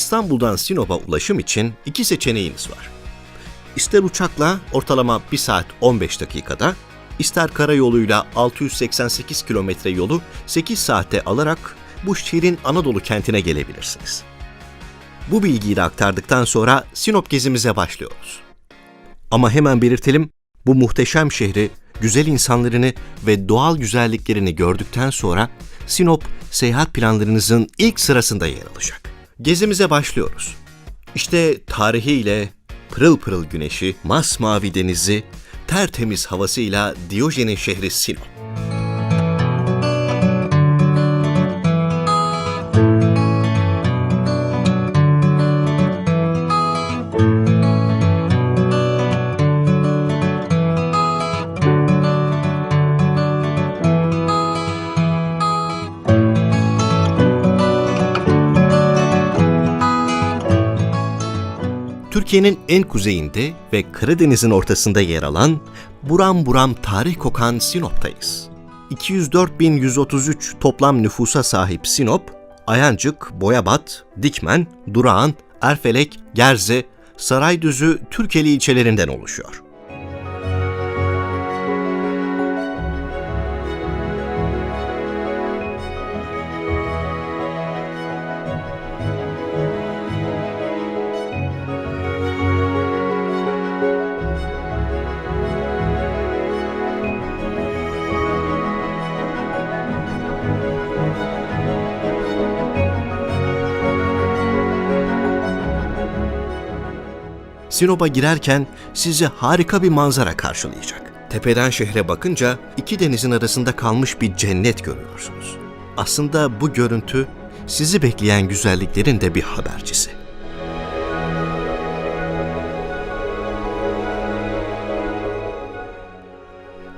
İstanbul'dan Sinop'a ulaşım için iki seçeneğiniz var. İster uçakla ortalama 1 saat 15 dakikada, ister karayoluyla 688 kilometre yolu 8 saate alarak bu şehrin Anadolu kentine gelebilirsiniz. Bu bilgiyi de aktardıktan sonra Sinop gezimize başlıyoruz. Ama hemen belirtelim, bu muhteşem şehri, güzel insanlarını ve doğal güzelliklerini gördükten sonra Sinop seyahat planlarınızın ilk sırasında yer alacak. Gezimize başlıyoruz. İşte tarihiyle, pırıl pırıl güneşi, masmavi denizi, tertemiz havasıyla Diyojen'in şehri Sinop. Türkiye'nin en kuzeyinde ve Karadeniz'in ortasında yer alan buram buram tarih kokan Sinop'tayız. 204.133 toplam nüfusa sahip Sinop, Ayancık, Boyabat, Dikmen, Durağan, Erfelek, Gerze, Saraydüzü, Türkeli ilçelerinden oluşuyor. Sinop'a girerken sizi harika bir manzara karşılayacak. Tepeden şehre bakınca iki denizin arasında kalmış bir cennet görüyorsunuz. Aslında bu görüntü sizi bekleyen güzelliklerin de bir habercisi.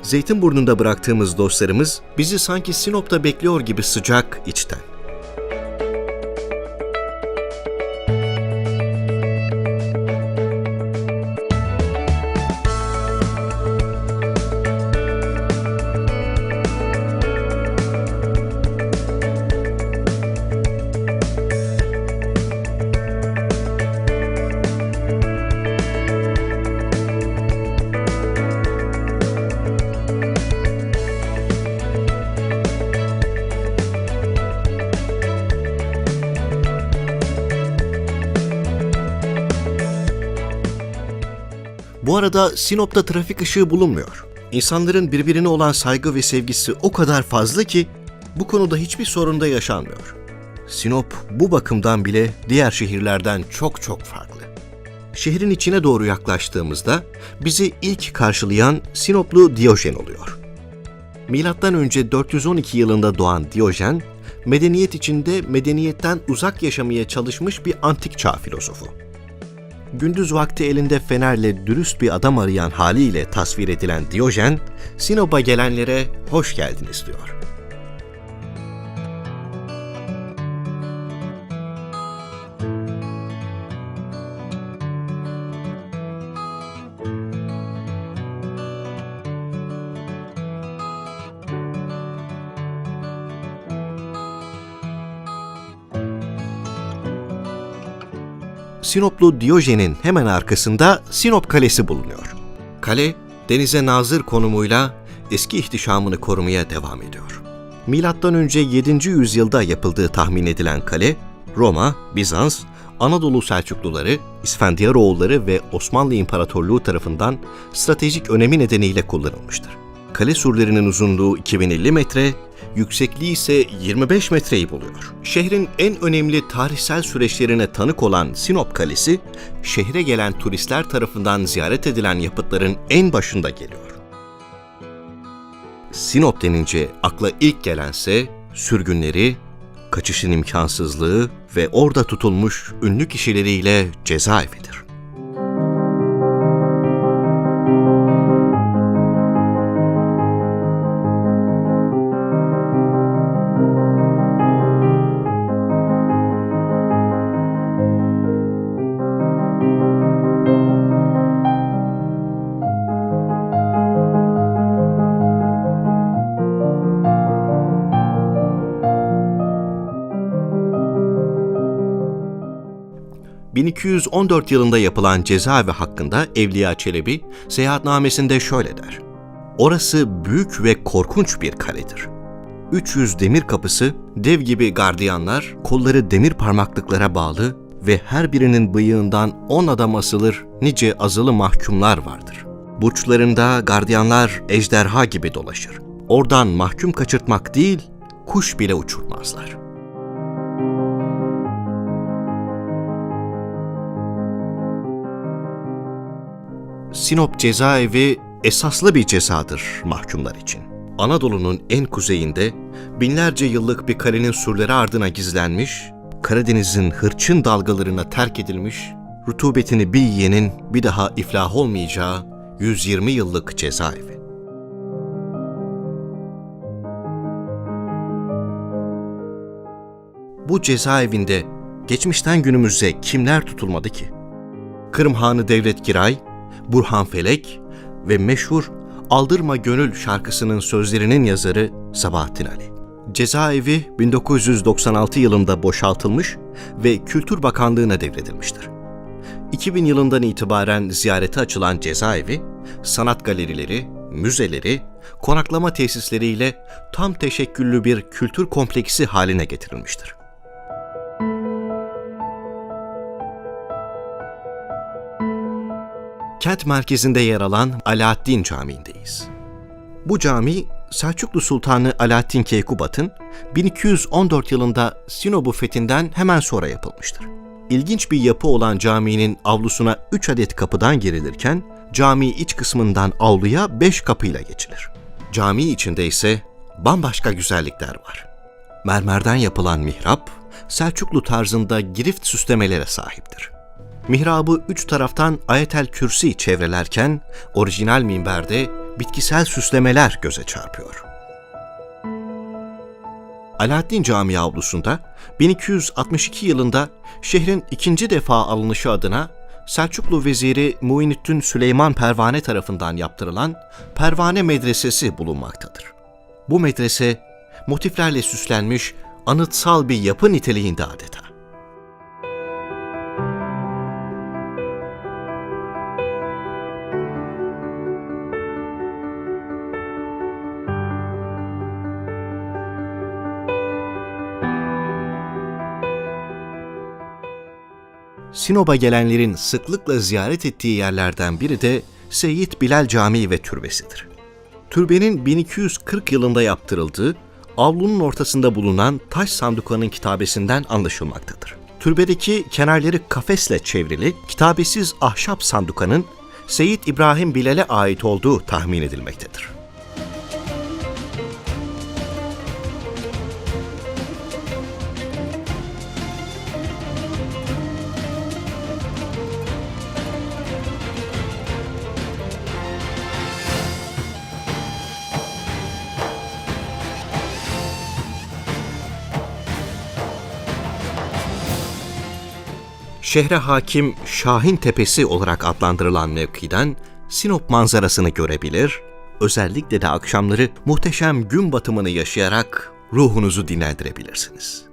Zeytinburnu'nda bıraktığımız dostlarımız bizi sanki Sinop'ta bekliyor gibi sıcak içten. Bu arada Sinop'ta trafik ışığı bulunmuyor. İnsanların birbirine olan saygı ve sevgisi o kadar fazla ki bu konuda hiçbir sorun da yaşanmıyor. Sinop bu bakımdan bile diğer şehirlerden çok çok farklı. Şehrin içine doğru yaklaştığımızda bizi ilk karşılayan Sinoplu Diyojen oluyor. Milattan önce 412 yılında doğan Diyojen, medeniyet içinde medeniyetten uzak yaşamaya çalışmış bir antik çağ filozofu gündüz vakti elinde fenerle dürüst bir adam arayan haliyle tasvir edilen Diyojen, Sinop'a gelenlere hoş geldiniz diyor. Sinoplu Diyojen'in hemen arkasında Sinop Kalesi bulunuyor. Kale, denize nazır konumuyla eski ihtişamını korumaya devam ediyor. Milattan önce 7. yüzyılda yapıldığı tahmin edilen kale, Roma, Bizans, Anadolu Selçukluları, İsfendiyaroğulları ve Osmanlı İmparatorluğu tarafından stratejik önemi nedeniyle kullanılmıştır. Kale surlarının uzunluğu 2050 metre, yüksekliği ise 25 metreyi buluyor. Şehrin en önemli tarihsel süreçlerine tanık olan Sinop Kalesi, şehre gelen turistler tarafından ziyaret edilen yapıtların en başında geliyor. Sinop denince akla ilk gelense sürgünleri, kaçışın imkansızlığı ve orada tutulmuş ünlü kişileriyle cezaevidir. 1214 yılında yapılan cezaevi hakkında Evliya Çelebi seyahatnamesinde şöyle der. Orası büyük ve korkunç bir kaledir. 300 demir kapısı, dev gibi gardiyanlar, kolları demir parmaklıklara bağlı ve her birinin bıyığından 10 adam asılır nice azılı mahkumlar vardır. Burçlarında gardiyanlar ejderha gibi dolaşır. Oradan mahkum kaçırtmak değil, kuş bile uçurmazlar. Sinop cezaevi esaslı bir cezadır mahkumlar için. Anadolu'nun en kuzeyinde binlerce yıllık bir kalenin surları ardına gizlenmiş, Karadeniz'in hırçın dalgalarına terk edilmiş, rutubetini bir yiyenin bir daha iflah olmayacağı 120 yıllık cezaevi. Bu cezaevinde geçmişten günümüze kimler tutulmadı ki? Kırım Hanı Devlet Giray, Burhan Felek ve meşhur Aldırma Gönül şarkısının sözlerinin yazarı Sabahattin Ali. Cezaevi 1996 yılında boşaltılmış ve Kültür Bakanlığı'na devredilmiştir. 2000 yılından itibaren ziyarete açılan cezaevi, sanat galerileri, müzeleri, konaklama tesisleriyle tam teşekküllü bir kültür kompleksi haline getirilmiştir. Kent merkezinde yer alan Alaaddin Camii'ndeyiz. Bu cami Selçuklu Sultanı Alaaddin Keykubat'ın 1214 yılında Sinop'u fethinden hemen sonra yapılmıştır. İlginç bir yapı olan caminin avlusuna 3 adet kapıdan girilirken cami iç kısmından avluya 5 kapıyla geçilir. Cami içinde ise bambaşka güzellikler var. Mermerden yapılan mihrap, Selçuklu tarzında girift süslemelere sahiptir. Mihrabı üç taraftan ayetel kürsi çevrelerken orijinal minberde bitkisel süslemeler göze çarpıyor. Alaaddin Camii avlusunda 1262 yılında şehrin ikinci defa alınışı adına Selçuklu Veziri Muinüddin Süleyman Pervane tarafından yaptırılan Pervane Medresesi bulunmaktadır. Bu medrese motiflerle süslenmiş anıtsal bir yapı niteliğinde adeta. Sinop'a gelenlerin sıklıkla ziyaret ettiği yerlerden biri de Seyyid Bilal Camii ve Türbesidir. Türbenin 1240 yılında yaptırıldığı, avlunun ortasında bulunan taş sandukanın kitabesinden anlaşılmaktadır. Türbedeki kenarları kafesle çevrili, kitabesiz ahşap sandukanın Seyyid İbrahim Bilal'e ait olduğu tahmin edilmektedir. Şehre hakim Şahin Tepesi olarak adlandırılan mevkiden Sinop manzarasını görebilir, özellikle de akşamları muhteşem gün batımını yaşayarak ruhunuzu dinlendirebilirsiniz.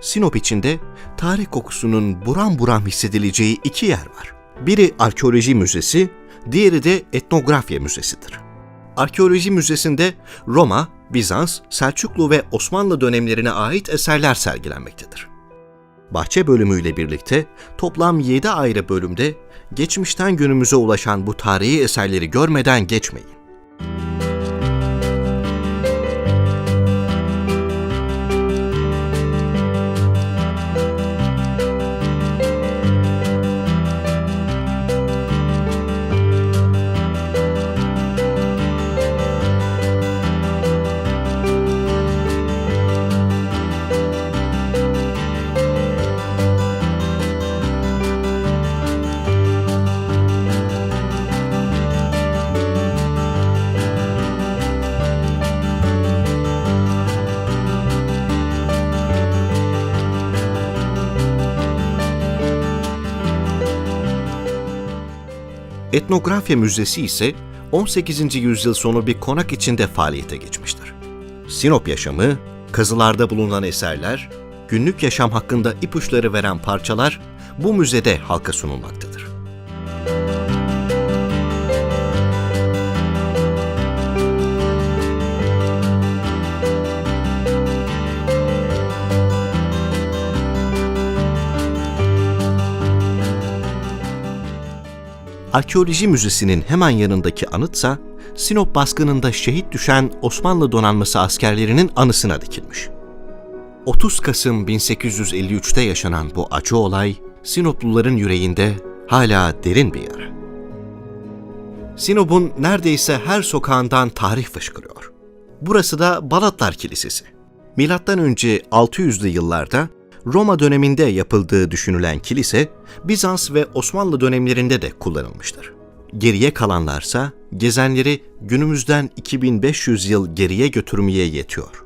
Sinop içinde tarih kokusunun buram buram hissedileceği iki yer var. Biri arkeoloji müzesi, diğeri de etnografya müzesidir. Arkeoloji Müzesi'nde Roma, Bizans, Selçuklu ve Osmanlı dönemlerine ait eserler sergilenmektedir. Bahçe bölümüyle birlikte toplam 7 ayrı bölümde geçmişten günümüze ulaşan bu tarihi eserleri görmeden geçmeyin. Etnografya Müzesi ise 18. yüzyıl sonu bir konak içinde faaliyete geçmiştir. Sinop yaşamı, kazılarda bulunan eserler, günlük yaşam hakkında ipuçları veren parçalar bu müzede halka sunulmaktadır. Arkeoloji Müzesi'nin hemen yanındaki anıtsa, Sinop baskınında şehit düşen Osmanlı donanması askerlerinin anısına dikilmiş. 30 Kasım 1853'te yaşanan bu acı olay, Sinopluların yüreğinde hala derin bir yara. Sinop'un neredeyse her sokağından tarih fışkırıyor. Burası da Balatlar Kilisesi. Milattan önce 600'lü yıllarda Roma döneminde yapıldığı düşünülen kilise, Bizans ve Osmanlı dönemlerinde de kullanılmıştır. Geriye kalanlarsa gezenleri günümüzden 2500 yıl geriye götürmeye yetiyor.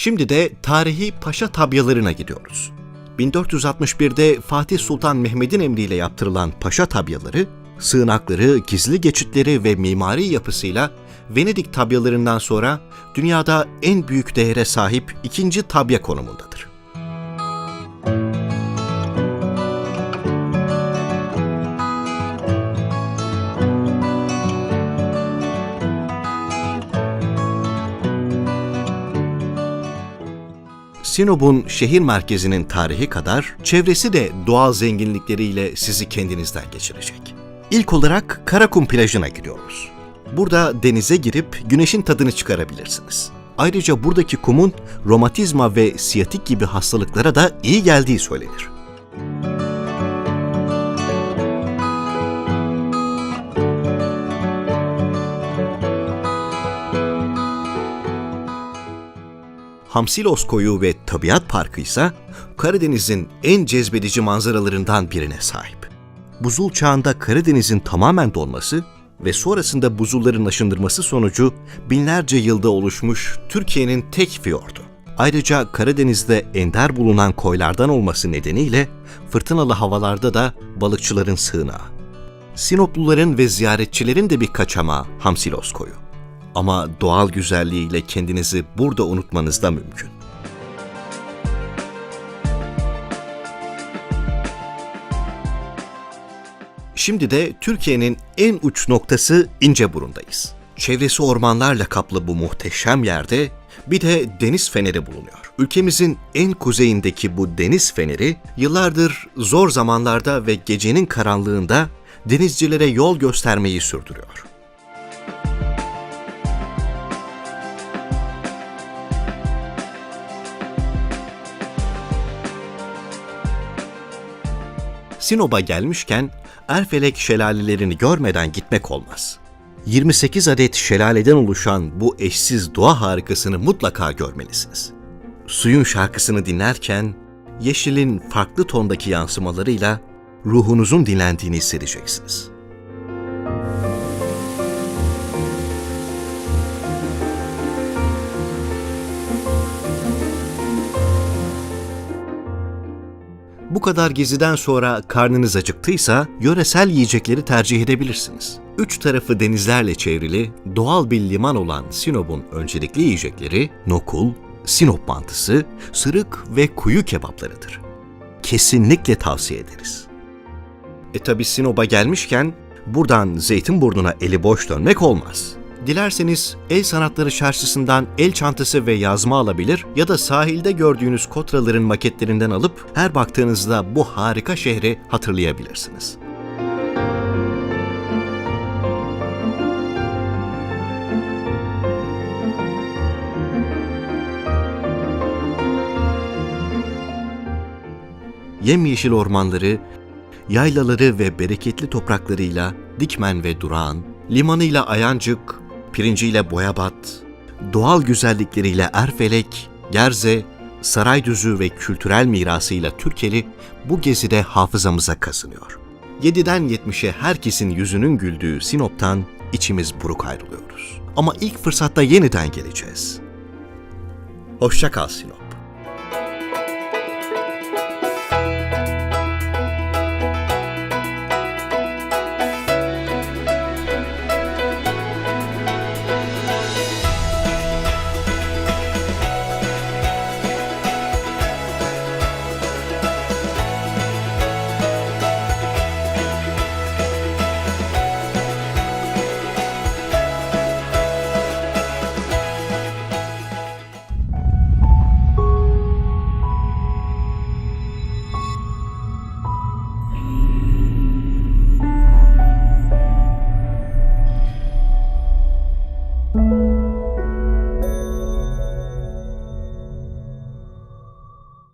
Şimdi de tarihi paşa tabyalarına gidiyoruz. 1461'de Fatih Sultan Mehmet'in emriyle yaptırılan paşa tabyaları, sığınakları, gizli geçitleri ve mimari yapısıyla Venedik tabyalarından sonra dünyada en büyük değere sahip ikinci tabya konumundadır. Sinop'un şehir merkezinin tarihi kadar çevresi de doğal zenginlikleriyle sizi kendinizden geçirecek. İlk olarak Karakum plajına gidiyoruz. Burada denize girip güneşin tadını çıkarabilirsiniz. Ayrıca buradaki kumun romatizma ve siyatik gibi hastalıklara da iyi geldiği söylenir. Hamsilos Koyu ve Tabiat Parkı ise Karadeniz'in en cezbedici manzaralarından birine sahip. Buzul çağında Karadeniz'in tamamen donması ve sonrasında buzulların aşındırması sonucu binlerce yılda oluşmuş Türkiye'nin tek fiyordu. Ayrıca Karadeniz'de ender bulunan koylardan olması nedeniyle fırtınalı havalarda da balıkçıların sığınağı. Sinopluların ve ziyaretçilerin de bir kaçamağı Hamsilos Koyu ama doğal güzelliğiyle kendinizi burada unutmanız da mümkün. Şimdi de Türkiye'nin en uç noktası İnceburun'dayız. Çevresi ormanlarla kaplı bu muhteşem yerde bir de deniz feneri bulunuyor. Ülkemizin en kuzeyindeki bu deniz feneri yıllardır zor zamanlarda ve gecenin karanlığında denizcilere yol göstermeyi sürdürüyor. Sinop'a gelmişken Erfelek şelalelerini görmeden gitmek olmaz. 28 adet şelaleden oluşan bu eşsiz doğa harikasını mutlaka görmelisiniz. Suyun şarkısını dinlerken yeşilin farklı tondaki yansımalarıyla ruhunuzun dinlendiğini hissedeceksiniz. Bu kadar geziden sonra karnınız acıktıysa yöresel yiyecekleri tercih edebilirsiniz. Üç tarafı denizlerle çevrili, doğal bir liman olan Sinop'un öncelikli yiyecekleri nokul, Sinop mantısı, sırık ve kuyu kebaplarıdır. Kesinlikle tavsiye ederiz. E tabi Sinop'a gelmişken buradan Zeytinburnu'na eli boş dönmek olmaz. Dilerseniz El Sanatları Çarşısı'ndan el çantası ve yazma alabilir ya da sahilde gördüğünüz kotraların maketlerinden alıp her baktığınızda bu harika şehri hatırlayabilirsiniz. Yemyeşil ormanları, yaylaları ve bereketli topraklarıyla Dikmen ve Durağan, limanıyla Ayancık, pirinciyle Boyabat, doğal güzellikleriyle Erfelek, Gerze, Saraydüzü ve kültürel mirasıyla Türkeli bu gezide hafızamıza kazınıyor. 7'den 70'e herkesin yüzünün güldüğü Sinop'tan içimiz buruk ayrılıyoruz. Ama ilk fırsatta yeniden geleceğiz. Hoşça kal Sinop.